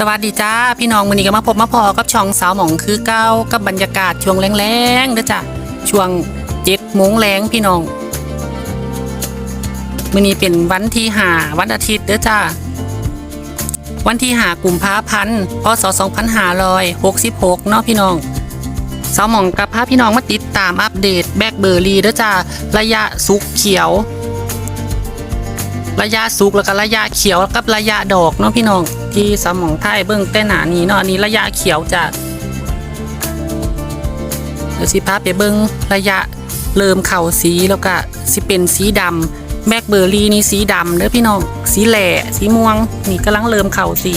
สวัสดีจ้าพี่น้องมือนี้ก็มาพบมาพอกับช่องสาวหมองคือเก้ากับบรรยากาศช่วงแรงๆเด้อจ้ะช่วงเจ็ดโมงแรงพี่น้องมือนี้เป็นวันที่หาวันอาทิตย์เด้อจ้าวันที่หากุมภาพันธ์พศ2566เนาะพี่น้องสาวหมองกับพาพี่น้องมาติดตามอัปเดตแบล็คเบอร์รี่เด้อจ้าระยะสุกเขียว ระยะสุกแล้วก็ระยะเขียวกับระยะดอกเนาะพี่น้อง ที่สมองไทยเบิ้งแต่หนานี้เนาะอันนี้ระยะเขียวจะเดี๋ยวสิพาไปเบิ้งระยะเริ่มเข่าสีแล้วก็สิเป็นสีดำแบล็คเบอร์รี่นี่สีดำเด้อพี่น้องสีแหล่สีม่วง นี่กำลังเริ่มเข่าสี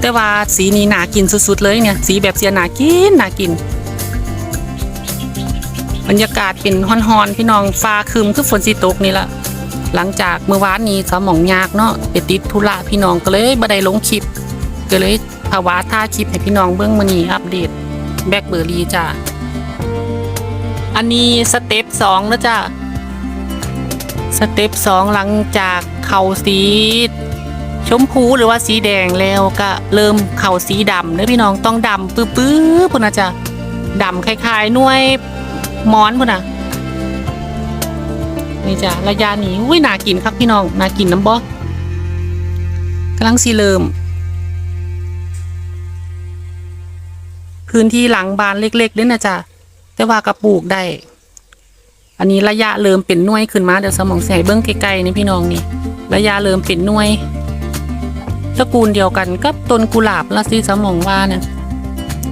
แต่ว่าสีนี้หนากินสุดๆเลยเนี่ย สีแบบเสียหนากินหนากิน บรรยากาศเป็นฮอนๆพี่น้องฟ้าครึมคือฝนสิตกนี่ละ หลังจากเมื่อวานนี้สมองยากเนาะไปติดธุระพี่น้องก็เลยบ่ได้ลงคลิป ก็เลยภาวะท่าคลิปให้พี่น้องเบื้องมานี่อัปเดตแบล็คเบอร์รี่จ้าอันนี้สเต็ปสองแล้วจ้าสเต็ปสองหลังจากเข่าสีชมพูหรือว่าสีแดงแล้วก็เริ่มเข่าสีดำเด้อพี่น้องต้องดำปื้อๆพุ่นนะจ้ะดำคล้ายๆน่วยมอนพุ่นน่ะ นี่จ้ะระยะนี้อุ้ยน่ากินครับพี่น้องน่ากินน้ำบอกำลังสีเริ่ม พื้นที่หลังบานเล็กๆด้วยนะจ๊ะแต่ว่ากระปลูกได้ อันนี้ระยะเริ่มเป็นน่วยขึ้นมาเดี๋ยวสมองใส่เบิ้องไกลๆนี่พี่น้องนี่ ระยะเริ่มเป็นน่วยตระกูลเดียวกันกับต้นกุหลาบละสิสมองว่าเนี่ย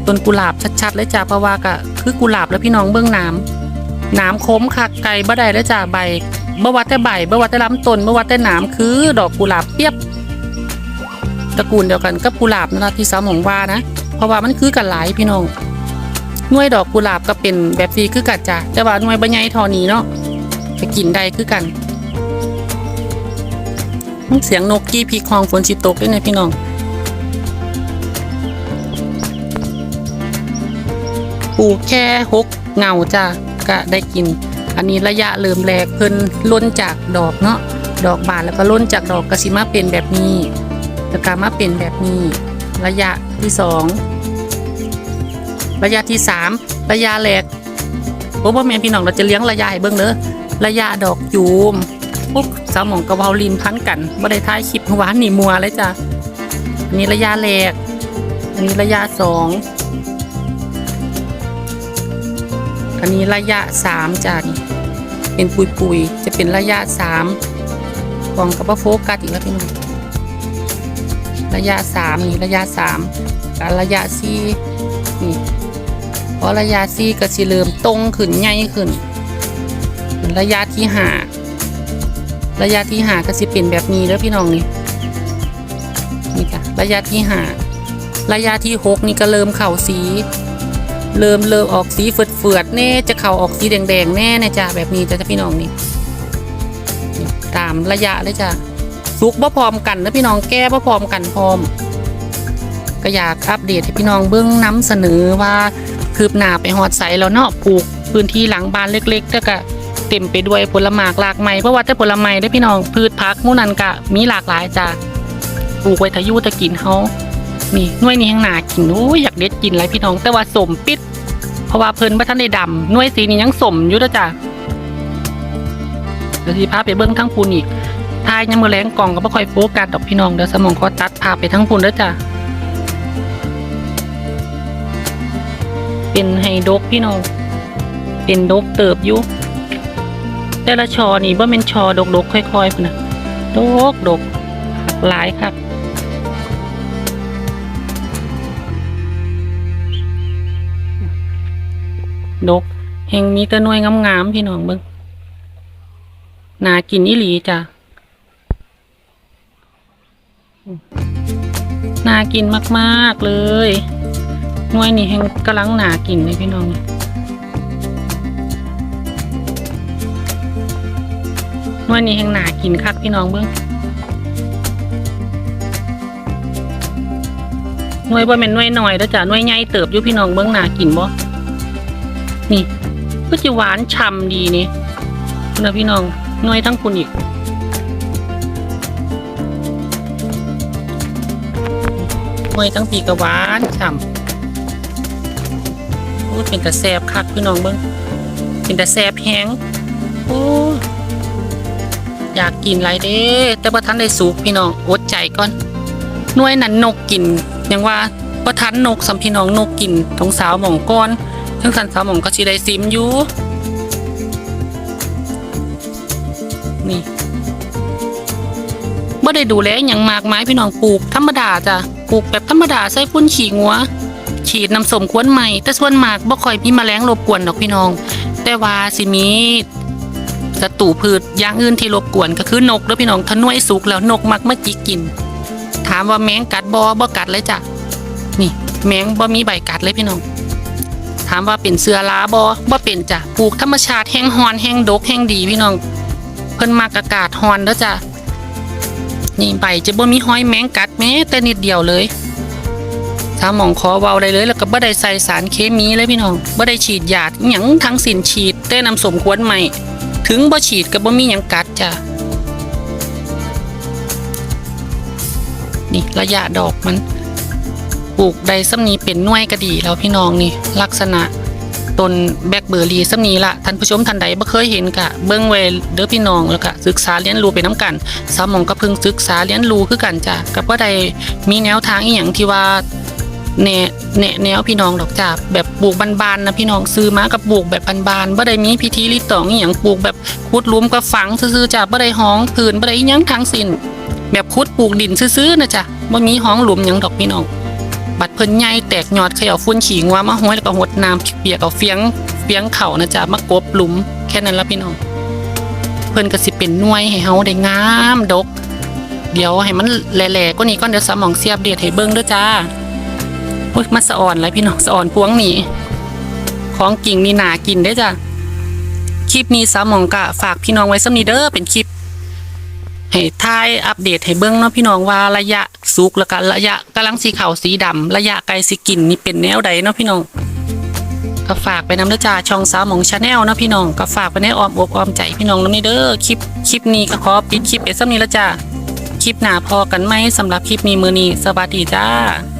ต้นกุหลาบชัดๆเลยจ้าเพราะว่าก็คือกุหลาบแล้วพี่น้องเบื้องน้ำ น้ำคมคักไก่บ่ได้แล้วจ้าใบบ่วัดแต่ใบบ่วัดแต่ลำต้นบ่วัดแต่น้ำคือ ดอกกุหลาบเปียบตระกูลเดียวกันกับกุหลาบนะที่สาวหมองว่านะ เพราะว่ามันคือกันหลายพี่น้องหน่วยดอกกุหลาบก็เป็นแบบนี้คือกันจ้าแต่ว่าหน่วยใบใหญ่ทอนี้เนาะจะกินได้คือกันเสียงนกกี้พีคองฝนสิตกด้วยนะพี่น้องปลูกแค่หกเงาจ้ะ ก็ได้กิน อันนี้ระยะเริ่มแรกเพิ่นล้นจากดอกเนาะดอกบานแล้วก็ล้นจากดอกกสิมาเป็นแบบนี้แล้วก็มาเป็นแบบนี้ ระยะที่สองระยะที่สามระยะแรกโอ้พ่อแม่พี่น้องเราจะเลี้ยงระยะให้เบิ่งเด้อระยะดอกจูมปุ๊บสาวหมองกระเวาลินพันกันบ่ได้ท้ายคลิปเมื่อวานหนีมัวเลยจ้ะอันนี้ระยะแรกอันนี้ระยะสอง อันนี้ระยะสามจ้ะนี่เป็นปุยปุยๆจะเป็นระยะสามกล่องกับว่าโฟกัสอีกแล้วพี่น้องระยะสามนี่ระยะสามกับระยะสี่นี่เพราะระยะสี่ก็สิเริ่มตรงขึ้นใหญ่ขึ้น ระยะที่หาระยะที่หาก็สิเป็นแบบนี้แล้วพี่น้องนี่นี่จ้ะระยะที่หาระยะที่หกนี่ก็เริ่มเข่าสี เริ่มเริ่มออกสีเฟือดๆแน่จะเข่าออกสีแดงๆแน่นะจ้ะแบบนี้จ้ะพี่น้องนี่ตามระยะเลยจ้ะสุกบ่พร้อมกันนะพี่น้องแก้บ่พร้อมกันพร้อม ก็อยากอัปเดตให้พี่น้องเบื้องน้ำเสนอว่าคืบหน้าไปหอดใสแล้วเนาะปลูกพื้นที่หลังบ้านเล็กๆแล้วก็เต็มไปด้วยผลหมากหลากไม้เพราะว่าแต่ผลไม้ได้พี่น้องพืชพักหมู่นันก็มีหลากหลายจ้ะปลูกไว้ทะยุตะกินเฮานี่หน่วยนี้ยังหนากินโอ้ยอยากเด็ดกินไรพี่น้อง แต่ว่าสมปิด เพราะว่าเพิ่นบ่ทันได้ดำหน่วยสีนี้ยังสมอยู่ด้อจ้ะเดี๋ยวสิพาไปเบิ่งทั้งพูนอีกทายยังมือแรงกล่องก็บ่ค่อยโฟกัสดอกพี่น้องเดี๋ยวสมองขอตัดภาพไปทั้งพูนด้อจ้ะเป็นไฮดกพี่น้องเป็นดกเติบอยู่แต่ละชอนี่บ่แม่นชอดกๆค่อยๆพุ่นน่ะดกดกหลายครับ ดกแห่งมีแต่นวยงามๆพี่น้องเบิ่งนากินอีหลีจ้ะน่ากินมากๆเลยหน่วยนี่แห่งกำลังนากินเลยพี่น้องหน่วยนี่แห่งนากินคักพี่น้องเบิ่งหน่วยบ่แม่นหน่วยน้อยเด้อจ้ะหน่วยใหญ่เติบอยู่พี่น้องเบิ่งนากินบ่ นี่ก็จะหวานฉ่ำดีนี่นะพี่น้องหน่วยทั้งคุณอีกห้วยทั้งปีกะหวานฉ่ำพูดเป็นตะแซบคักพี่น้องเบิ้งเป็นตะแซบแห้งโอ้อยากกินไรเด้ แต่ว่าทันได้สุกพี่น้องอดใจก่อนหน่วยนั้นนกกินยังว่าว่าทันนกสัมพี่น้องนกกินทงสาวหมองก้อน ทั้งสันสามองก็สิได้ซิมอยู่ นี่บ่ได้ดูแลอย่างมากมายพี่น้องปลูกธรรมดาจ้ะปลูกแบบธรรมดาใส่พุ่นฉีงัว ฉีดน้ำสมควนใหม่ แต่ส่วนมากบ่ค่อยมีแมลงรบกวนดอกพี่น้อง แต่ว่าสิมีศัตรูพืชอย่างอื่นที่รบกวนก็คือนกเด้อพี่น้องถ้าน่วยสุกแล้วนกมักมาจิกกิน ถามว่าแมงกัดบ่บ่กัดเลยจ้ะนี่ แมงบ่มีใบกัดเลยพี่น้อง ถามว่าเป็นเสือลาบ่บ่เป็นจ้ะปลูกธรรมชาติแห้งฮอนแห้งดกแห้งดีพี่น้อง เพิ่นมักอากาศฮอนเด้อจ้ะนี่ใบจะบ่มีห้อยแมงกัดแม้แต่นิดเดียวเลยถ้าหมองขอเว้าได้เลย แล้วก็บ่ได้ใส่สารเคมีเลยพี่น้องบ่ได้ฉีดยาหยังทั้งสิ้นฉีดแต่นำสมควรใหม่ถึงบ่ฉีดก็บ่มีหยังกัดจ้ะนี่ระยะดอกมัน ปลูกใดซ้ำนี้เป็นน่วยก็ดีแล้วพี่น้องนี่ลักษณะต้นแบล็คเบอร์รี่ซ้ำนี้ละท่านผู้ชมท่านใดบ่เคยเห็นกะเบิ่งไว้เด้อพี่น้องแล้วก็ศึกษาเรียนรู้ไปน้กันสาวมองก็เพิ่งศึกษาเรียนรู้คือกันจ้ะกับว่าใดมีแนวทางอีหยังที่ว่าแนแนแนวพี่น้องดอกจ้ะแบบปลูกบานๆนะพี่น้องซื้อมากับปลูกแบบบานๆบ่ได้มีพิธีรีตองอีหยังปลูกแบบขุดลุมก็ฝังซื่อๆจ้ะบ่ได้ห้องพื้นบ่ได้อีหยังทั้งสิ้นแบบขุดปลูกดินซื่อๆนะจ้ะบ่มีห้องหลุมหยังดอกพี่น้อง บัดเพิ่นใหญ่แตกยอดเขย่าฟุ้นฉีงัวมาห้อยแล้วก็หดน้ำเปียกเอาเฟียงเฟียงเข่านะจ๊ะมากบหลุมแค่นั้นละพี่น้อง เพิ่นก็สิเป็นน่วยให้เฮาได้งามดก เดี๋ยวให้มันแหล่ๆกว่านี้ก่อนเดี๋ยวสมองเสียบเดทให้เบิ่งเด้อจ้าโอ้ยมาสะอ่อนแล้วพี่น้องสะอ่อนพวงนี่ของกิ่งนี่หนากินได้จ้ะคลิปนี้สามองกะฝากพี่น้องไว้สำนี้เด้อเป็นคลิป ให้ทายอัปเดตให้เบิ้งเนาะพี่น้องว่าระยะสุกแล้วก็ระยะกำลังสีขาวสีดำระยะไกลสีกินนี่เป็นแนวใดเนาะพี่น้องก็ฝากไปน้ำเลือจ้าช่องสาวหมองชาแนลนะพี่น้องก็ฝากไปในออมอกออมใจพี่น้องนำนี่เด้อคลิปคลิปนี้ก็ขอปิดคลิปไปซ้ำนี้ละจ้าคลิปหนาพอกันไหมสำหรับคลิปนี้มือนี้สวัสดีจ้า